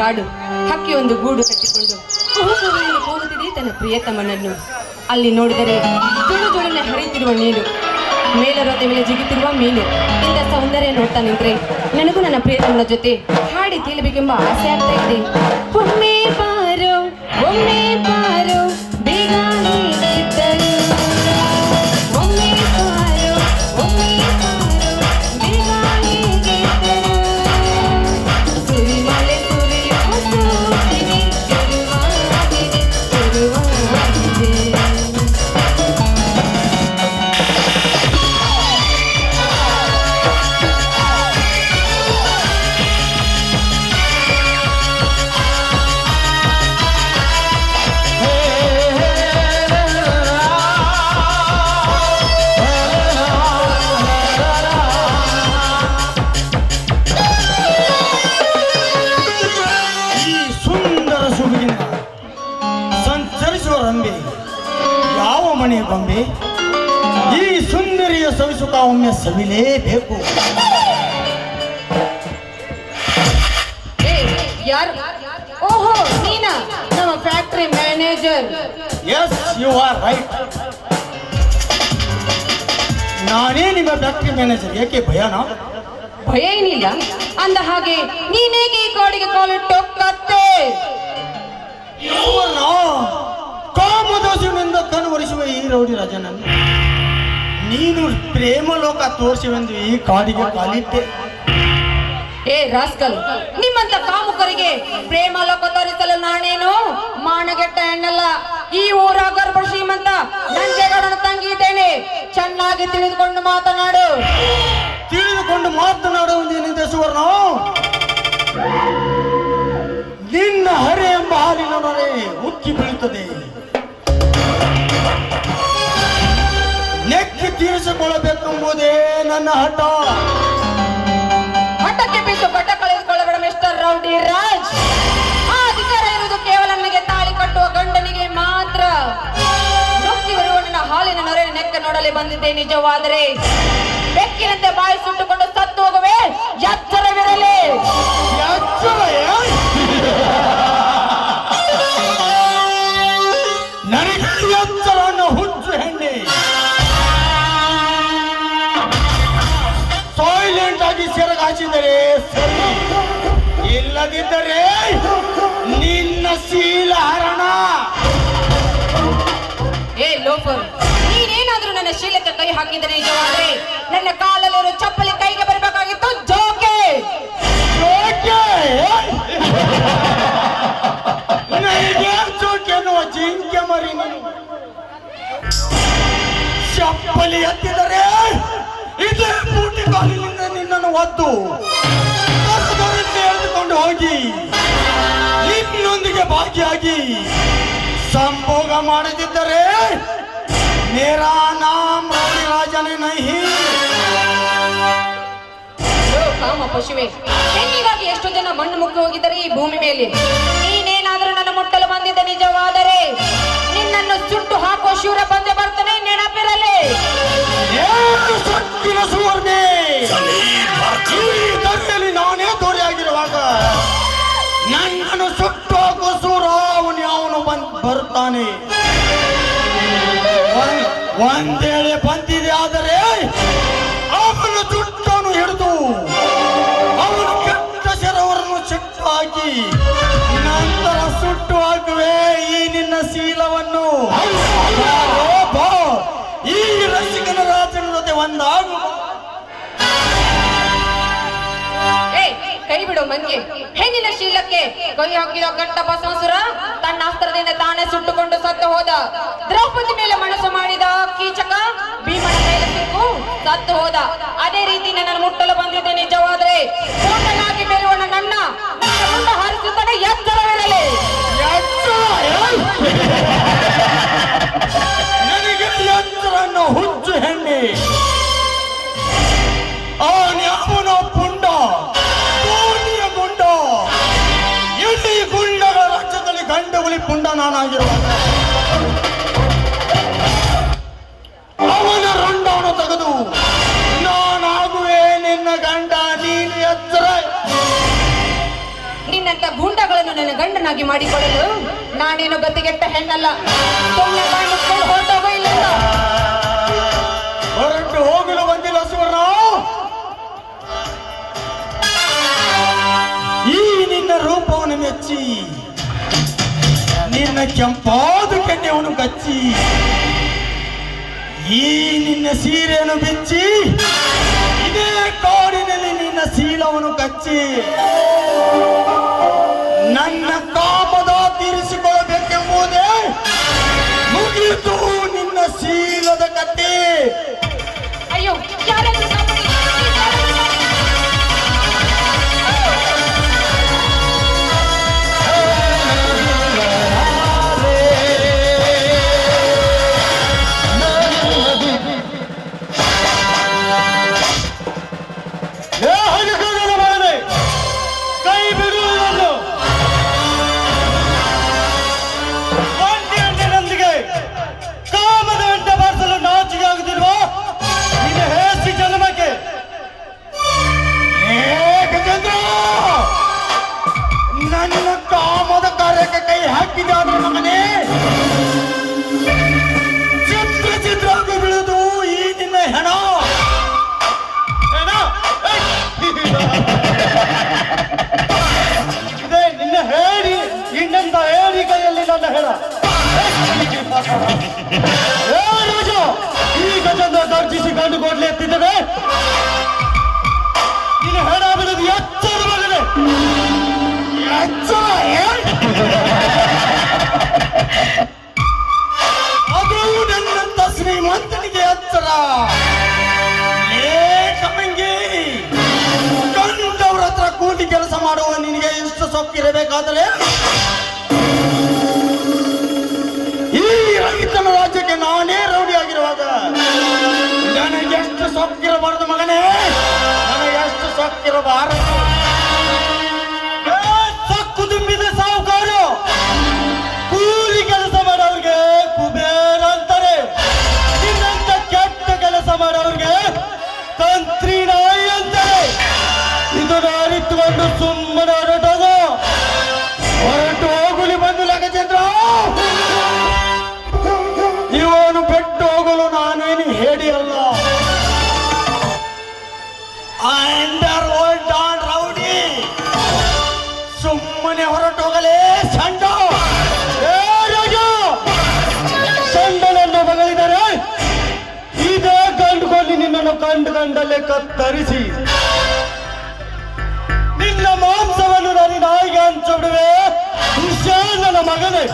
ಕಾಡು. ಹಕ್ಕಿಯೊಂದು ಗೂಡು ಕಟ್ಟಿಕೊಂಡು ಕೂಗುತ್ತಿದೆ ತನ್ನ ಪ್ರಿಯತಮನನ್ನು ಅಲ್ಲಿ ನೋಡಿದರೆ ತುಳು ತುಳನೆ ಹರಿಯುತ್ತಿರುವ ನೀರು ಮೇಲರೋದ ಮೇಲೆ ಜಿಗಿತಿರುವ ಮೀನು. ಇಂಥ ಸೌಂದರ್ಯ ನೋಡ್ತಾ ನಿಂತ್ರೆ ನನಗೂ ನನ್ನ ಪ್ರಿಯತಮನ ಜೊತೆ ಹಾಡಿ ತೇಲಬೇಕೆಂಬ ಆಸೆ ಆಗ್ತಾ ಇದೆ. ಒಮ್ಮೆ ಬಾರೋ ಒಮ್ಮೆ ಬಾರೋ ಗೊಂಬೆ. ಈ ಸುಂದರಿಯ ಸವಿಸುತ್ತ ಒಮ್ಮೆ ಸವಿಲೇಬೇಕು. ಯಾರು? ಓಹೋ ನೀನಾ? ನಮ್ಮ factory manager. Yes you are right ನಾನೇ ನಿಮ್ಮ ಫ್ಯಾಕ್ಟರಿ ಮ್ಯಾನೇಜರ್. ಏಕೆ ಭಯನ? ಭಯ ಏನಿಲ್ಲ. ಅಂದ ಹಾಗೆ ನೀನೇಗೆ ಈ ಕಾಡಿಗೆ ಕಾಲಿಟ್ಟು ಕತ್ತೆ ಇವನ ಕಾಮದೋಷವಿನಿಂದ ಕಣ್ವರಿಸುವ ಈ ರೌಡಿ ರಾಜನನ್ನು. ನೀನು ಪ್ರೇಮ ಲೋಕ ತೋರಿಸುವೆಂದು ಈ ಕಾಡಿಗೆ ಕಾಲಿಟ್ಟೆ. ಏ ರಾಸ್ಕಲ್ ನಿಮ್ಮಂತ ಕಾಮುಕರಿಗೆ ಪ್ರೇಮ ಲೋಕ ತೋರಿಸಲು ನಾನೇನು ಮಾನಗೆಟ್ಟ ಹೆಣ್ಣಲ್ಲ? ಈ ಊರ ಗರ್ಭ ಶ್ರೀಮಂತ ನಂಜೆಗಳನ್ನು ತಂಗಿ ಇದ್ದೇನೆ ಚೆನ್ನಾಗಿ ತಿಳಿದುಕೊಂಡು ಮಾತನಾಡು. ತಿಳಿದುಕೊಂಡು ಮಾತನಾಡುವುದೇನಿದೆ ಸುವರ್ಣ. ನಿನ್ನ ಹರೆ ಎಂಬ ಹಾಲಿನ ನೊರೆ ಉಕ್ಕಿ ಬೀಳುತ್ತದೆ. ನೆಕ್ಕಿ ತೀರಿಸಿಕೊಳ್ಳಬೇಕೆಂಬುದೇ ನನ್ನ ಹಠ. ಹಠಕ್ಕೆ ಬಿಟ್ಟು ಬಟ್ಟೆ ಕಳೆದುಕೊಳ್ಳಬೇಡ ಮಿಸ್ಟರ್ ರೌಡಿ ರಾಜ್. ಆ ಅಧಿಕಾರ ಇರುವುದು ಕೇವಲ ನನಗೆ ತಾಳಿ ಕಟ್ಟುವ ಗಂಡನಿಗೆ ಮಾತ್ರ. ನನ್ನ ಹಾಲಿನ ನೊರೆ ನೆಕ್ಕ ನೋಡಲು ಬಂದಿದ್ದೆ ನಿಜವಾದರೆ. ಬೆಕ್ಕಿನಂತೆ ಬಾಯಿ ಸುಟ್ಟುಕೊಂಡು ಸತ್ತು ಹೋಗುವೆ. ಎಚ್ಚರವಿರಲಿ ಸೆರಗಾಚಿದರೆ ಸರಿ. ಇಲ್ಲದಿದ್ದರೆ ನಿನ್ನ ಶೀಲ ಹರಣ. ಏ ಲೋಪರ್ ನೀನೇನಾದ್ರೂ ನನ್ನ ಶೀಲಕ್ಕೆ ಕೈ ಹಾಕಿದರೆ ನಿಜವಾದ್ರೆ? ನನ್ನ ಕಾಲಲ್ಲಿರೋ ಒದ್ದು ಅಂದುಕೊಂಡು ಎಳೆದುಕೊಂಡು ಹೋಗಿ ನಿನ್ನೊಂದಿಗೆ ಭಾಗಿಯಾಗಿ ಸಂಭೋಗ ಮಾಡದಿದ್ದರೆ ಮೇರಾ ನಾಮ ರಾಜನೇ ನಹಿ. ಕಾಮ ಪಶುವೆ. ಹೆಣ್ಣಿಗಾಗಿ ಎಷ್ಟು ಜನ ಮಣ್ಣು ಮುಕ್ಕಿ ಹೋಗಿದ್ದಾರೆ ಈ ಭೂಮಿ ಮೇಲೆ? ನೀನೇನಾದರೂ ನನ್ನ ಮುಟ್ಟಲು ಬಂದಿದ್ದ ನಿಜವಾದರೆ ನಿನ್ನನ್ನು ಸುಟ್ಟು ಹಾಕುವ ಶೂರ ಬಂದೆ ಬರ್ತಾನೆ ನೆನಪಿರಲಿ. ಸುಟ್ಟಿನ ಸುವರ್ಣೆ. ಈ ದಂಡೆಯಲ್ಲಿ ನಾನೇ ದೊರೆಯಾಗಿರುವಾಗ ನನ್ನನ್ನು ಸುಟ್ಟು ಹಾಕುವ ಸೂರ ಅವನು ಅವನು ಬಂದ್ ಬರ್ತಾನೆ ಒಂದ್- ಒಂದೇಳೆ ಬಂದಿದೆ ಆದರೆ ಅವನು ಸುಟ್ಟನು ಹಿಡಿದು ಅವನು ಕೆಟ್ಟ ಶರವರನ್ನು ಸಿಟ್ಟು ಹಾಕಿ ಮಂಗೆ ಹೆಣ್ಣಿನ ಶೀಲಕ್ಕೆ ಕೈ ಹಾಕಿದ ಕಟ್ಟ ಬಸವಸುರ ತನ್ನ ಅಸ್ತ್ರದಿಂದ ತಾನೇ ಸುಟ್ಟುಕೊಂಡು ಸತ್ತು ಹೋದ. ದ್ರೌಪದಿ ಮೇಲೆ ಮನಸ್ಸು ಮಾಡಿದ ಕೀಚಕ ಭೀಮನ ಮೇಲೆ ಸಿಕ್ಕು, ಸತ್ತು ಹೋದ. ಅದೇ ರೀತಿ ನನ್ನನ್ನು ಮುಟ್ಟಲು ಬಂದಿದ್ದೆ ನಿಜವಾದ್ರೆ. ಬೆರುವಣ ನನ್ನ. ಅವನನ್ನು ನನ್ನ ಗಂಡನಾಗಿ ಮಾಡಿಕೊಳ್ಳಲು ನಾನೇನು ಗತಿಗೆಟ್ಟ ಹೆಣ್ಣಲ್ಲ. ಸುಮ್ಮನೆ ಹೊರಟು ಹೋಗಲು ಬಂದಿಲ್ಲ ಸುವರ್ಣ. ಈ ನಿನ್ನ ರೂಪವನ್ನು ಮೆಚ್ಚಿ, ನಿನ್ನ ಕೆಂಪಾದ ಕಣ್ಣೆವನ್ನು ಕಚ್ಚಿ, ಈ ನಿನ್ನ ಸೀರೆಯನ್ನು ಬಿಚ್ಚಿ, ಇದೇ ಕಾಡಿನಲ್ಲಿ ನಿನ್ನ ಶೀಲವನ್ನು ಕಚ್ಚಿ. ಗಜ ಹೇಳ. ಈ ಗಜದ ಗರ್ಜಿಸಿಕೊಂಡು ಕೊಡ್ಲಿ ಎತ್ತಿದ್ದೇವೆ. ಇಲ್ಲಿ ಹೇಳ ಬಿಡೋದು ಎಚ್ಚರ ಮಗನೆ. ಅದು ನನ್ನಂತ ಶ್ರೀಮಂತನಿಗೆ ಎಚ್ಚರ. ಕಂಡವ್ರ ಹತ್ರ ಕೂಟಿ ಕೆಲಸ ಮಾಡುವ ನಿನಗೆ ಎಷ್ಟು ಸೊಕ್ಕಿರಬೇಕಾದ್ರೆ किरदार ಕತ್ತರಿಸಿ ನಿನ್ನ ಮಾಂಸವನ್ನು ನಾನು ನಾಯಿಗೆ ಹಂಚು ಕೃಷ್ಣ ನನ್ನ ಮಗನೇ.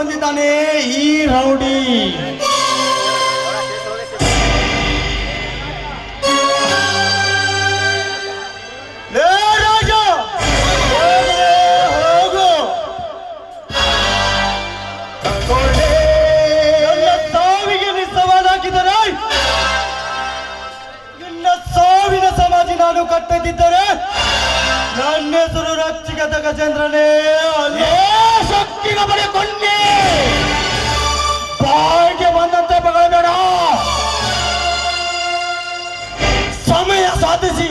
ಬಂದಿದ್ದಾನೆ ಈ ರೌಡಿ ಸಾಧಿಸಿ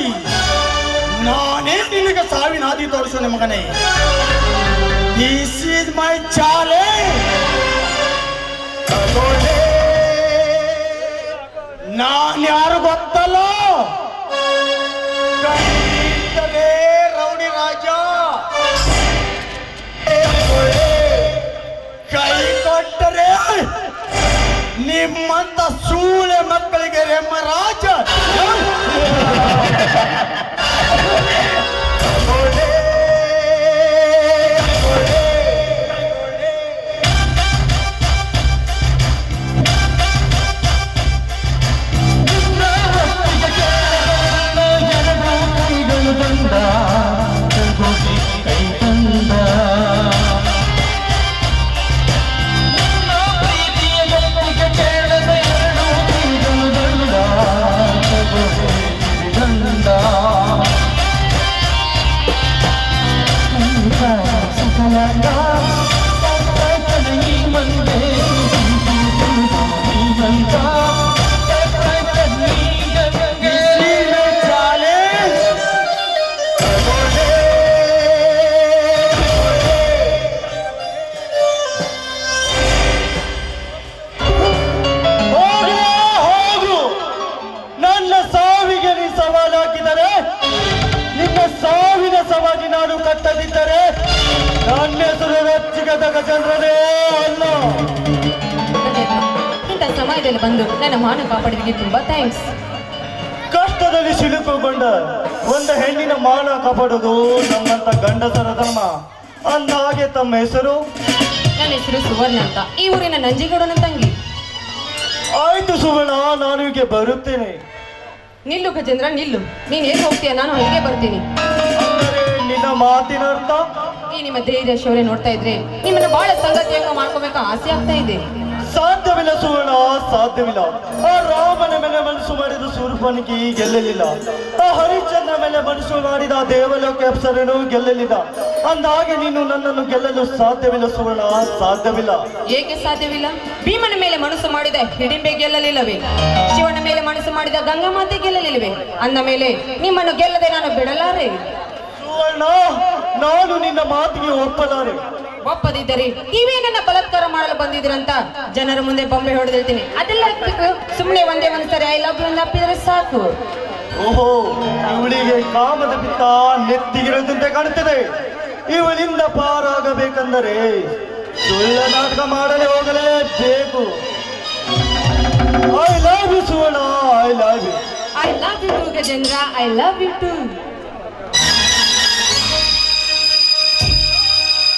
ನಾನೇ ನಿನಗೆ ಸಾವಿನ ಹಾದಿ ತೋರಿಸು ನಿಮಗನೇ ದಿಸ್ ಈಸ್ ಮೈ ಚಾಲೆಂಜ್ ನಾನು ಯಾರು ಗೊತ್ತಲ್ಲ? ರೌಡಿ ರಾಜ. ಕೈ ಕೊಟ್ಟರೆ ನಿಮ್ಮಂತ ಸೂಳೆ ಮಕ್ಕಳಿಗೆ ರೆಮ್ಮ ರಾಜ ನಿನ್ನ ಸಾವಿಗೆ ನೀ ಸವಾಲು ನಿನ್ನ ಸಾವಿನ ಸವಾಲಿ ನಾನು ಕಟ್ಟದಿದ್ದರೆ ನನ್ನ ಹೆಸರು ರಚ್ಚಿಗದ ಗಜೇಂದ್ರನೇ ಅಲ್ಲ. ಇಂಥ ಸಮಯದಲ್ಲಿ ಬಂದು ನನ್ನ ಮಾನ ಕಾಪಾಡಿದ್ರಿಗೆ ತುಂಬಾ ಥ್ಯಾಂಕ್ಸ್ ಕಷ್ಟದಲ್ಲಿ ಸಿಲುಕೊಂಡ ಒಂದು ಹೆಣ್ಣಿನ ಮಾನ ಕಾಪಾಡೋದು ನಮ್ಮಂತ ಗಂಡಸರ ಧರ್ಮ. ಅಂದಾಗೆ ತಮ್ಮ ಹೆಸರು? ನನ್ನ ಹೆಸರು ಸುವರ್ಣ ಅಂತ. ಈ ಊರಿನ ನಂಜಿಗೌಡನ ತಂಗಿ. ಆಯ್ತು ಸುವರ್ಣ ನಾನು ಹೀಗೆ ಬರುತ್ತೇನೆ. ನಿಲ್ಲು ಗಜೇಂದ್ರ ನಿಲ್ಲು. ನೀನ್ ಏನ್ ಹೋಗ್ತೀಯ? ನಾನು ಹೀಗೆ ಬರ್ತೀನಿ. ನಿನ್ನ ಮಾತಿನ ಅರ್ಥ ಈ ನಿಮ್ಮ ಧೈರ್ಯ ಶೌರ್ಯ ನೋಡ್ತಾ ಇದ್ರೆ ನಿಮ್ಮನ್ನ ಬಹಳ ಸಂಗತಿಯಂಗ ಮಾಡ್ಕೋಬೇಕಾ? ಆಸೆ ಆಗ್ತಾ ಇದೆ. ಸಾಧ್ಯವಿಲ್ಲ ಸುವರ್ಣ ಸಾಧ್ಯವಿಲ್ಲ. ಆ ರಾಮನ ಮೇಲೆ ಮನಸ್ಸು ಮಾಡಿದ ಸೂರ್ಪನಿಗೆ ಗೆಲ್ಲಲಿಲ್ಲ. ಆ ಹರಿಶ್ಚಂದ್ರ ಮೇಲೆ ಮನಸ್ಸು ಮಾಡಿದ ದೇವಲೋಕ ಅಪ್ಸರನು ಗೆಲ್ಲಲಿಲ್ಲ. ಅಂದಾಗೆ ನೀನು ನನ್ನನ್ನು ಗೆಲ್ಲಲು ಸಾಧ್ಯವಿಲ್ಲ ಸುವರ್ಣ ಸಾಧ್ಯವಿಲ್ಲ. ಏಕೆ ಸಾಧ್ಯವಿಲ್ಲ? ಭೀಮನ ಮೇಲೆ ಮನಸ್ಸು ಮಾಡಿದ ಹಿಡಿಂಬೆ ಗೆಲ್ಲಲಿಲ್ಲವೇ? ಶಿವನ ಮೇಲೆ ಮನಸ್ಸು ಮಾಡಿದ ಗಂಗಾ ಮಾತೆ ಗೆಲ್ಲಲಿಲ್ಲವೇ? ಅಂದ ಮೇಲೆ ನಿಮ್ಮನ್ನು ಗೆಲ್ಲದೆ ನಾನು ಬಿಡಲಾರೆ? ಸುವರ್ಣ ನಾನು ನಿನ್ನ ಮಾತಿಗೆ ಒಪ್ಪಲಾರೆ. ಒಪ್ಪದಿದ್ದರೆ ನೀವೇ ನನ್ನ ಬಲಾತ್ಕಾರ ಮಾಡಲು ಬಂದಿದ್ರಂತ ಜನರ ಮುಂದೆ ಬೊಂಬೆ ಹೊಡೆದಿರ್ತೀನಿ. ಅದೆಲ್ಲ ಸುಮ್ಮನೆ ಒಂದೇ ಒಂದ್ಸರಿ ಐ ಲವ್ ಯು ಅಪ್ಪಿದ್ರೆ ಸಾಕು. ಓಹೋ ಇವಳಿಗೆ ಕಾಮದ ಪಿತ್ತ ನೆತ್ತಿಗಿರೋದಂತೆ ಕಾಣುತ್ತದೆ. ಇವಳಿಂದ ಪಾರಾಗಬೇಕೆಂದರೆ ಸುಳ್ಳ ನಾಟಕ ಮಾಡಲು ಹೋಗಲೇಬೇಕು. I love you Suvarna I love you I love you too Gajendra. I love you too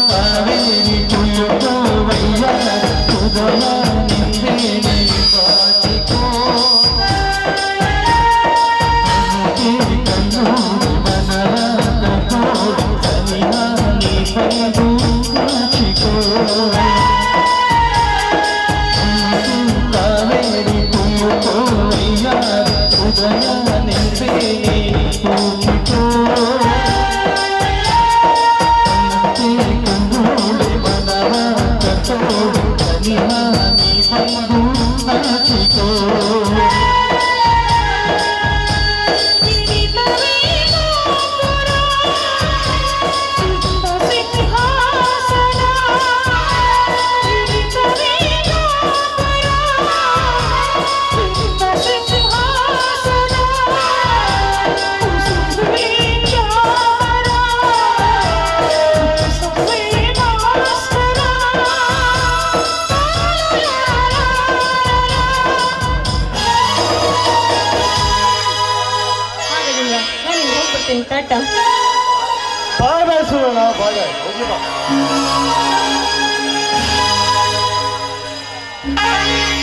ಸಂಪಾದ